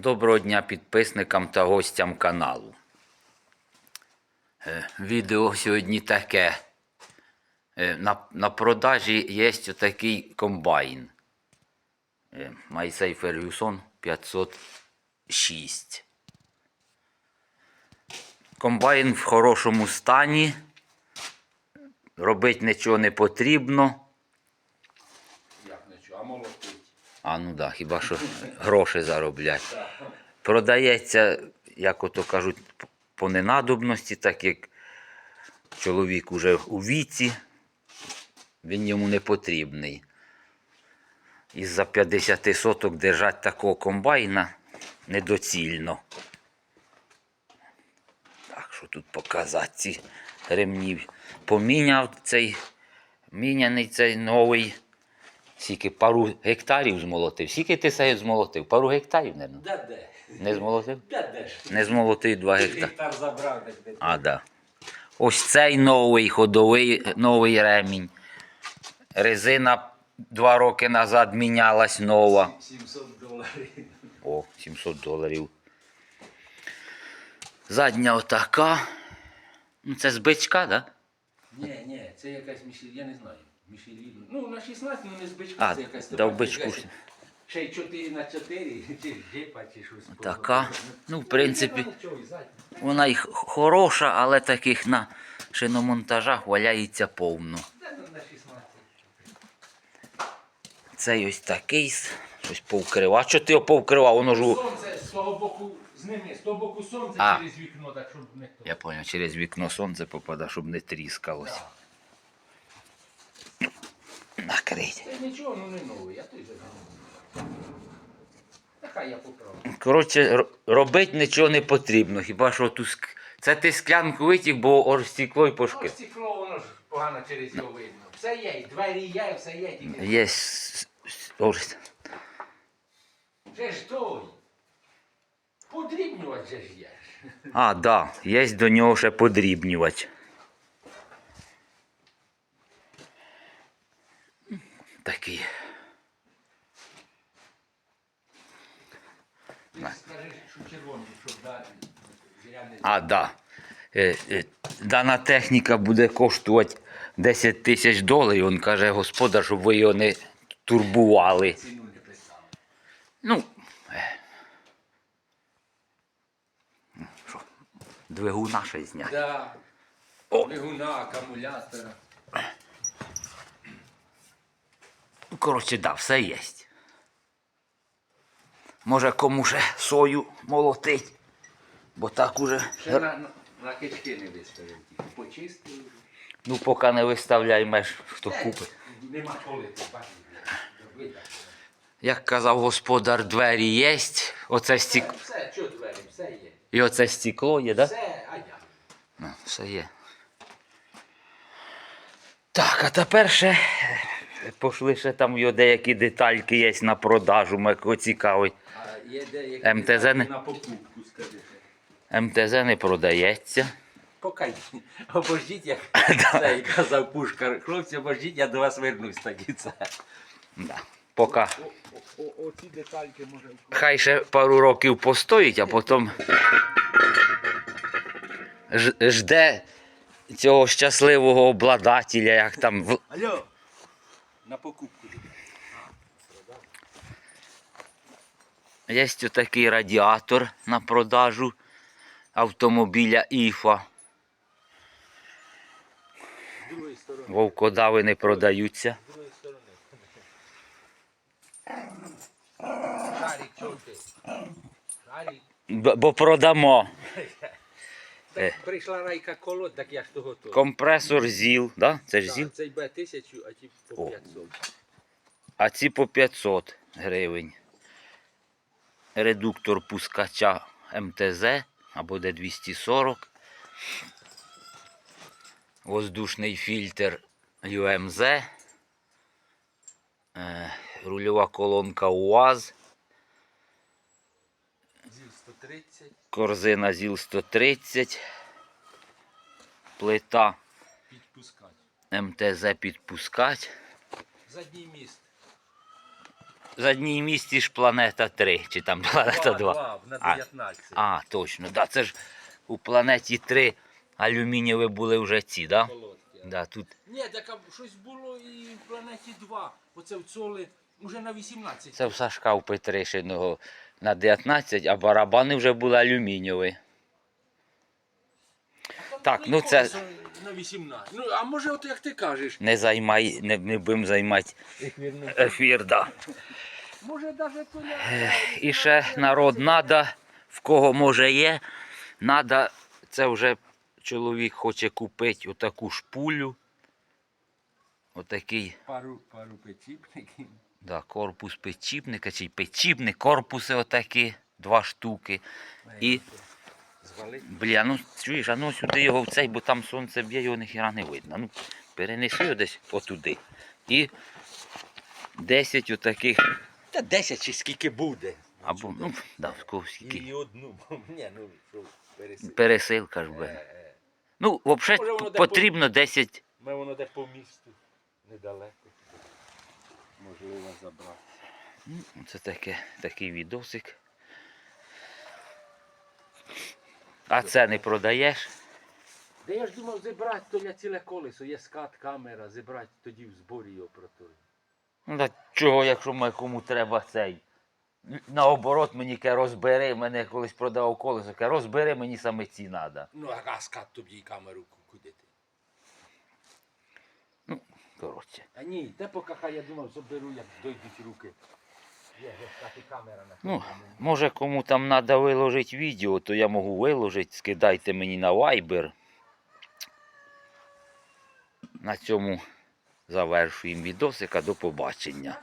Доброго дня підписникам та гостям каналу. Е, Відео сьогодні таке. Е, На, на продажі є отакий комбайн. Майсей Фергюсон 506. Комбайн в хорошому стані. Робити нічого не потрібно. Як нічого, а молотить. А ну да, хіба що гроші зароблять. Продається, як ото кажуть, по ненадобності, так як чоловік уже у віці, він йому не потрібний. Із-за 50 соток держати такого комбайна недоцільно. Так, що тут показати ці ремні. Поміняв цей, міняний цей новий. Скільки пару гектарів змолотив. Скільки ти себе змолотив? Пару гектарів, не? Де де? Не змолотив? Де де? Не змолотив 2 гектари. Гектар забрав так де. А, да. Ось цей новий ходовий новий ремінь. Резина два роки назад мінялась нова. 700 доларів. О, 700 доларів. Задня отака. Ну, це з бичка, так? Да? Ні, ні, це якась Мішель, я не знаю. Мішеліну. Ну, на 16, ну не з бичку, А, це якась да, в бичку. Ще й 4 на 4, чи джипа, чи щось. Така. Ну, в принципі, Ну, нічого, і вона хороша, але таких на шиномонтажах валяється повно. Ну, на 16? Цей ось такий, щось повкривав. А що ти його повкривав? Воно ж. Сонце з того боку, з ними, з того боку сонце А. через вікно, так щоб не. Я понял, через вікно сонце попадає, щоб не тріскалось. Так. Накрить. Це нічого, ну не новий, я той же. Нехай я поправлю. Коротше, робити нічого не потрібно. Хіба що ту ск... Це ти склянку витяг, бо орстекло й Ось пошки. стекло, воно ж погано через його видно. Все є, і двері є, все є, тільки Є. с- с- орс- вже ж той. Подрібнювати же ж є. А, да, є до нього ще подрібнювач. Такий. Скажи, що червоний, щоб дати. А, да. Е, е, Дана техніка буде коштувати 10 тисяч доларів. Він каже, господар, щоб ви його не турбували. Ну. е. Що? Двигуна ще зняти. Да. Двигуна, акумулятора. Ну, коротше, да, все є. Може кому ще сою молотить, бо так уже. Ще на, на, кички не виставив. Почистив. Ну, поки не виставляй меж, хто купить. Нема коли бачиш. Як казав господар, двері є, оце стік... Все, що двері, все є. і оце стекло є, да? Все, а я. Ну, все є. Так, а тепер ще е, пошли ще там його деякі детальки є на продажу, мене цікавить. А є деякі МТЗ не- на покупку, скажи. МТЗ не продається. Поки обождіть, як цей казав Пушкар. Хлопці, обождіть, я до вас вернусь тоді це. Да. Поки Оці детальки може. хай ще пару років постоїть, а потім жде цього щасливого обладателя, як там в- Алло! На покупку. Є такий радіатор на продажу автомобіля Іфа. Вовкодави не продаються. Бо продамо. Е. Так прийшла райка колод, так я ж то готовий. Компресор ЗІЛ, да? це ж ЗІЛ. Цей Б 1000, а ті по О. 500. А ці по 500 гривень. Редуктор пускача МТЗ або Д240. Воздушний фільтр ЮМЗ. Е, Рульова колонка УАЗ. Зіл 130, Корзина ЗІЛ 130. Плита підпускати. МТЗ підпускать. Задній міст. за одній місці ж планета 3, чи там планета 2. на А. 19. А, точно, да, це ж у планеті 3 алюмінієві були вже ці, да? Да, тут Ні, так щось було і в планеті 2. Оце в Цоли вже на 18. це в Сашка у Петришиного на 19, а барабани вже були алюмінієві. Так, ну це- На 18. Ну, а може, от як ти кажеш, Не займай, не, не будемо займати ефір, да. може навіть то І ще народ надо, в кого може є, надо, це вже чоловік хоче купити отаку шпулю. Отакий пару, пару печіпників. Да, корпус печіпника, чи печіпник, корпуси отакі, два штуки. І, бля, ну чуєш, а ну сюди його в цей, бо там сонце б'є, його ніхіра не видно. Ну, перенеси його десь отуди. І 10 отаких, Та 10 чи скільки буде. або, ну, да, скільки. І одну. Ні, ну що, пересиль. Пересилка ж буде. Ну, взагалі Може, воно де потрібно 10. Ми воно де по місту. Недалеко. Можливо забрати. Ну, Це таке, такий відосик. А це не продаєш? Де я ж думав зібрати то я ціле колесо, є скат, камера, зібрати тоді в зборі його про. Ну, та чого, якщо ми кому треба цей. Наоборот, мені ке розбери, мене колись продавав колесо, ке розбери, мені саме ці треба. Ну, а скат тобі і камеру куди ти? Коротше. А ні, те поки хай я думав, заберу, як дойдуть руки. Є, є камера на Ну, може кому там треба виложити відео, то я можу виложити, скидайте мені на Viber. На цьому завершуємо відосика. До побачення.